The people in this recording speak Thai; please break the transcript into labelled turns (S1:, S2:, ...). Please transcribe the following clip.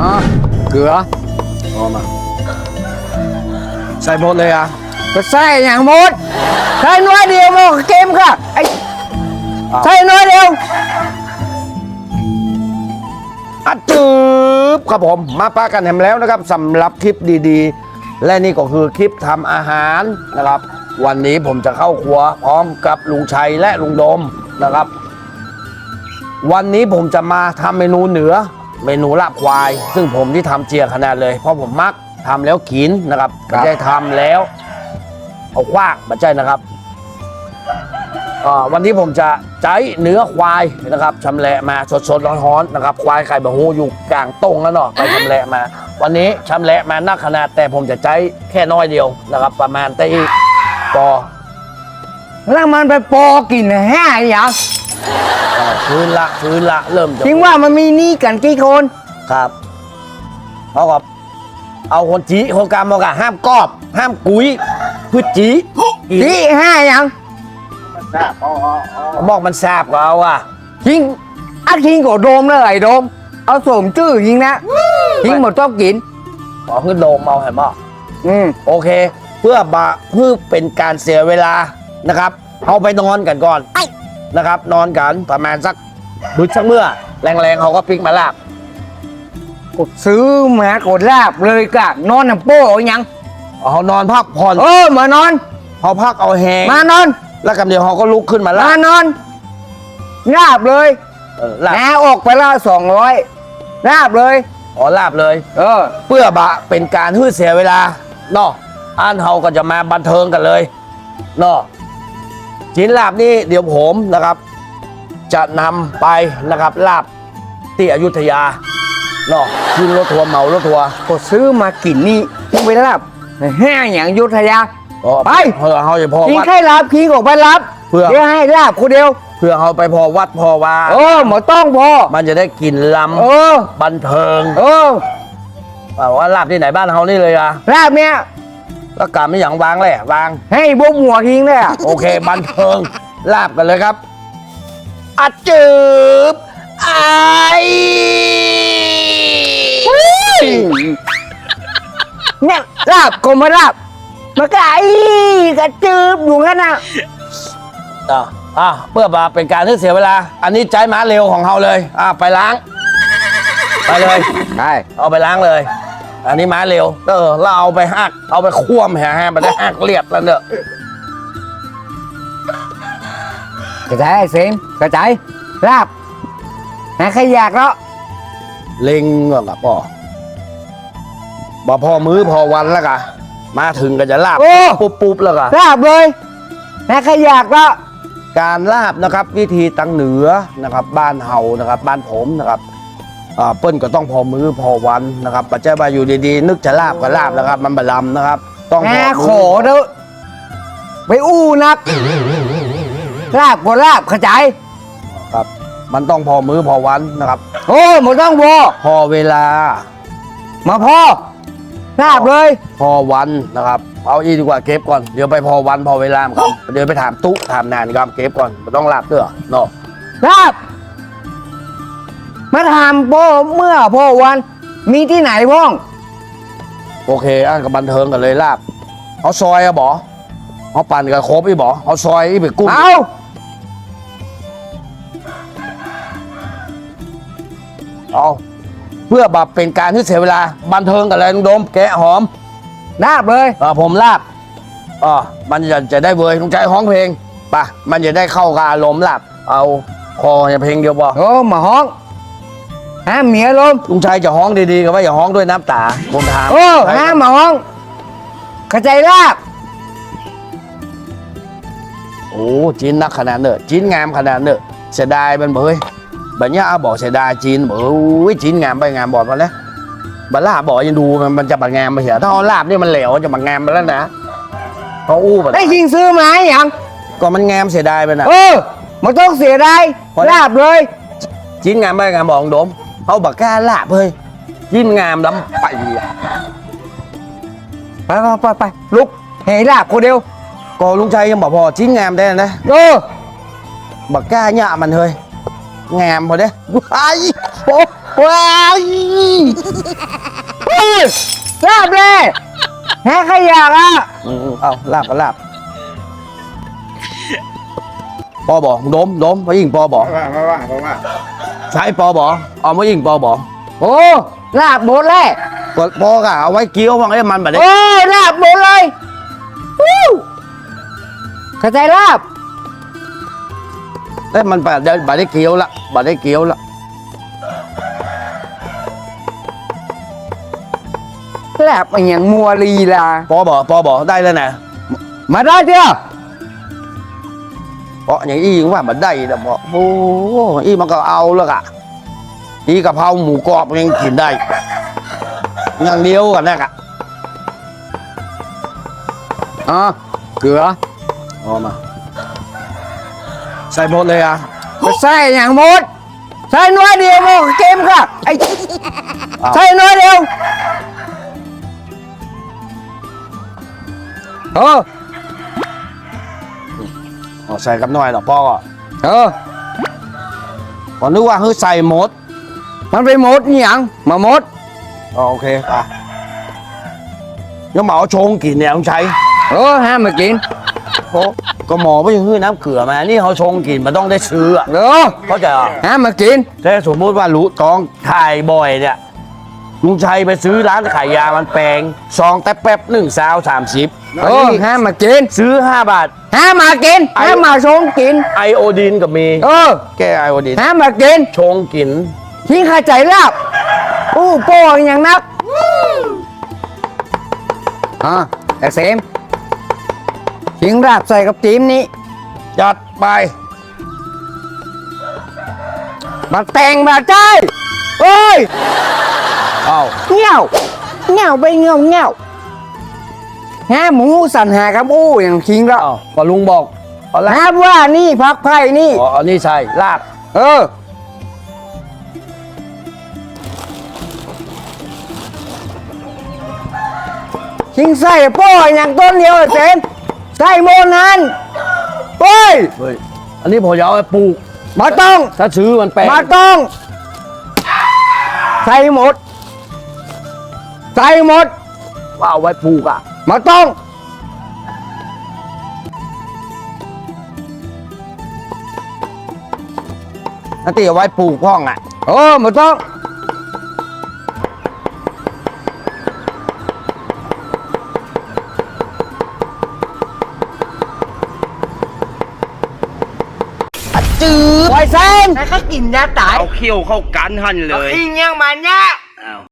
S1: อ๋อเกลือ
S2: เอามา ใส่หมดเลยอะ
S1: ก็ใส่อย่างหมดใส่น้อยเดียวมันก็เกมค่ะไอ้
S2: อ้าว
S1: ใส่น้อยเดียว
S2: อัดจืบครับผมมาปากันแหมแล้วนะครับสำหรับคลิปดีๆ และนี่ก็คือคลิปทำอาหารนะครับ วันนี้ผมจะเข้าครัวพร้อมกับลุงชัยและลุงโดมนะครับ วันนี้ผมจะมาทำเมนูเหนือ เมนูลาบควาย ซึ่งผมที่ทำเจียขนาดเลย เพราะผมมักทำแล้วกินนะครับ
S1: ครับ
S2: ไม่ได้ทำแล้ว เอาคว้างไม่ใช่นะครับอ่าวันนี้ผมจะใช้เนื้อควายนะครับชำแหละมาสดๆร้อนๆนะครับควายไข่บะฮูอยู่กลางตรงแล้วเนาะไปชำแหละมา วันนี้ชำแหละมานักขนาดแต่ผมจะใช้แค่น้อยเดียวนะครับ ประมาณได้ปอ
S1: แล้วมันไปปอกินแห่อย่าง
S2: อ่า ฟื้นละฟื้นละเริ่มจะ
S1: จริงว่ามันมีหนี่กันกี่คน
S2: ครับเขาก็เอาคนจีคนกลางมากะห้ามกอบ ห้ามกุยพืชจีกิน
S1: ที่แห่อย่าง
S2: บอกมันแสบกว่าเอาอะ
S1: จริงอัดทิ้งก็โดมเลยไอ้โดม เอาสมจื้อยิงนะทิ้งหมดต้องกิน
S2: ขอขึ้นโดมเอาเห็นบ่
S1: อืม
S2: โอเค เพื่อบะเพื่อเป็นการเสียเวลานะครับ เอาไปนอนกันก่อน นะครับ นอนกันประมาณสักดึกสักเมื่อ แรงๆเขาก็พลิกมาลาบ
S1: กดซื้อมากดลาบเลยกะนอนน้ำโป้เอายัง
S2: เขานอนพักผ่อน
S1: เออมานอน
S2: เขาพักเอาแหง
S1: มานอน
S2: แล้วกันเดียวเขาก็ลุกขึ้นมาลาบ
S1: มานอนลาบเลย
S2: เออลาบ
S1: แหออกไปละสองร้อยลาบเลย
S2: อ๋อลาบเลย
S1: เออ
S2: เพื่อบะเป็นการฮืดเสียเวลาเนาะอ่านเฮาก็จะมาบันเทิงกันเลยเนาะ ชิ้นลาบนี่เดี๋ยวผมนะครับ จะนำไปนะครับลาบที่อยุธยาเนาะขึ้นรถทัวร์เหมารถทัวร์
S1: กดซื้อมากินนี่มึงไปลาบแห้งอย่างอยุทธยา
S2: อ๋อ
S1: ไป
S2: เพื่อเฮาจะพอ
S1: กิน
S2: วัด
S1: แค่ลาบกินออกไปรับ
S2: เพื่อ
S1: เดี๋ยวให้ลาบคนเดียว
S2: เพื่อเฮาไปพอวัดพอวา
S1: เออหมอต้องพอ
S2: มันจะได้กินล
S1: เออำ
S2: บันเทิง
S1: เออ
S2: ว่าว่าลาบที่ไหนบ้านเฮานี่เลยอะ
S1: ลาบเนี่ย
S2: แล้วกาไม่อย่างวางแหละวาง
S1: ให้บวหัวทิ้งเลยอะ
S2: โอเคบันเทิงลาบกันเลยครับ อัดจืบไอ
S1: เนี่ยลาบก็มาลาบมาก็ไอ้กระจืบอยู่งั้นนะ
S2: อะอะเพื่อมาเป็นการที่เสียเวลา อันนี้ใจม้าเร็วของเราเลย อะไปล้าง ไปเลย
S1: ใช่
S2: เอาไปล้างเลย อันนี้ม้าเร็ว เออ เราเอาไปหัก เอาไปคว่ำแห่แห่ไปได้หักเรียบแล้วเนอะ
S1: กระจายไอ้เซมกระจายลาบนะใครอยากแล้ว
S2: เล็งก่อนกับพ่อบ่พอมื้อพอวันแล้วกะ มาถึงก็จะลาบ
S1: โอ้
S2: ปุ๊บปุ๊บแล้วกะ
S1: ลาบเลยนะใครอยากแล้ว
S2: การลาบนะครับ วิธีตังเหนือนะครับ บ้านเฮานะครับ บ้านผมนะครับอ่า เปิ้นก็ต้องพอมือพอวันนะครับปัจจัยมาอยู่ดีๆ นึกจะลาบก็ลาบนะครับ มันบลำนะครับ ต้องพ
S1: แห
S2: อ
S1: มข
S2: มื
S1: อเด้อไปอู้นักลาบก็ลาบกระจาย
S2: ครับ มันต้องพอมือพอวันนะครับ
S1: โอ้หมดต้องพอ
S2: พอเวลา
S1: มาพอลาบเลย
S2: พอวันนะครับ เอาอีกดีกว่าเก็บก่อนเดี๋ยวไปพอวันพอเวลาครับเดี๋ยวไปถามตุ๊ถามนานครับเก็บก่อนไม่ต้องลาบเด้อเนาะ
S1: ลาบ มาทำโปเมื่อพ่อวัน มีที่ไหนพ้อง
S2: โอเคอะกับบันเทิงกันเลยลาบเอาซอยอะบอเอาปั่นกับโครบอีบอเอาซอยอีไปกุ้ง
S1: เอา
S2: เอาเพื่อแบบเป็นการที่เสียเวลา บันเทิงกันเลยลุงโดม แกะหอม
S1: ลาบเลย
S2: อ่าผมลาบอ่ามันจะจะได้เวยลุงใจห้องเพลงป่ะมันจะได้เข้ากับอารมณ์ลาบเอาคออย่าเพลงเดียวบอ
S1: โอ้มาห้อง ฮะเมียลม
S2: ลุงชัยจะห้องดีๆกับว่าอย่าห้องด้วยน้ำตาผมถาม
S1: โอ้ฮะมาห้องกระจายลาบ
S2: โอ้จีนนักขนาดเนอะจีนงามขนาดเนอะเสียดายมันเบยบัญญาบอกเสียดายจีนบอกโอ้ยจีนงามไปงามบอกมาแล้วบัลลาบอกยังดูมันมันจะบังงามไปเหียถ้าเอาลาบนี่มันเหลวจะบังงามไปแล้วนะเขาอู้ไป
S1: ได้ยิงซื้อมาอย่าง
S2: ก็มันงามเสียดายไปนะ
S1: เออมาต้องเสียดาย
S2: พอแล้ว
S1: ลาบเลย
S2: จีนงามไปงามบอกโดม เขาบักกล้าลาบเฮ้ยจีนงามล้ำไปอะ
S1: ไปไปไปไปลุกเฮ้ยลาบคนเดียว
S2: ก็ลุงชัยยังบอกพอจีนงามได้นะ
S1: เออ
S2: บักกล้าเนี่ยมันเฮ้ยงามพอเด้ว้ายโอ้ว้าย
S1: บเลยแฮะขยะอะ
S2: อืมเอาลาบก็ลาบปอบอกดมดมมายิงปอบอก
S3: ว่าว่าว่าว่า
S2: ใช้ปอบอกเอามายิงปอบอก
S1: โอ้ลาบหมดเลย
S2: ปอปอกะเอาไว้เกี้ยวว่างไอ้มันแบบนี้
S1: โอ้ลาบหมดเลยวู้เข้าใจลาบ
S2: ไอ้มันแบบเดี๋ยวบาได้เกี้ยวละบาได้เกี้ยวละ
S1: ลาบมันอย่างมัวลีลา
S2: ปอบอกปอบอกได้แล้วนะ
S1: มาได้เดียว
S2: เพราะอย่างอี้ว่ามันได้แต่บอกโอ้โหอีมันก็เอาแล้วกะอีกะเพราหมูกรอบยังกินได้อย่างเดียวกันนะกะ
S1: อ๋อเกลือ
S2: เอามา ใส่หมดเลยอะ
S1: มาใส่อย่างหมดใส่น้อยเดียวโมกเกมค่ะไอ้
S2: อ้าว
S1: ใส่น้อยเดียวเออ
S2: เอาใส่กับหน่อยหรอกพ่อก็
S1: เออ
S2: ผมนึกว่าเฮ้ยใส่หมด
S1: มันไปหมดอหย่างมาหมด
S2: อ๋อโอเคไปยังหมอชงกินเนี่ยต้องใช้
S1: เออห้ามมากิน
S2: โอ้ก็หมอไม่ยังฮื้อน้ำเกลือมา นี่เขาชงกินมันต้องได้ซื้ออะ
S1: เออ
S2: เข้าใจอะ
S1: ห้ามมากิน
S2: ถ้าสมมติว่ารู้ต้องถ่ายบ่อยเนี่ยลุงชัยไปซื้อร้านขายยามันแปลงซองแต่แป๊บหนึ่งซาวสามสิบ
S1: เออห้ามมากิน
S2: ซื้อห้าบาท
S1: ห้ามมากิน
S2: ไอ้
S1: ห้ามมาชงกิน
S2: ไอโอดีนก็มี
S1: เออ
S2: แก้ไอโอดีน
S1: ห้ามมากิน
S2: ชงกิน
S1: ทิ้งข้าใจลาบอู้โป้งอย่างนักอ่าแต่เสมทิ้งราบใส่กับจีมนี้
S2: จัดไป
S1: มาแต่งมาใจเอ้ย
S2: เอา
S1: เงี้ยวเงี้ยวไปเงี้ยวเงี้ยว แฮหมูสันหากับอู้อย่างทิ้งแล้ว
S2: เอาก็ลุงบอกเอาละ
S1: ฮาว่านี่พักไพ่นี่
S2: อ๋ออันนี้ใช่ลาบ
S1: เออทิ้งใส่โป้อย่างต้นเดียวเสมใส่โมนั้นเฮ้ย
S2: เฮ้ยอันนี้ผมจะเอาไปปลูก
S1: มาต้อง
S2: ถ้าซื้อมันแปลง
S1: มาต้อง ใส่หมด ใส่หมด
S2: ว่าเอาไว้ปลูกอะ
S1: มาต้อง
S2: นั่นตีเอาไว้ปลูกห้องอะ
S1: เออมาต้อง
S2: จืด
S1: ไว้เส้น
S3: แล้วก็กินยาตาย
S2: เอาเขี้ยวเข้ากันหันเลย
S3: อิงยังมันเนี่ย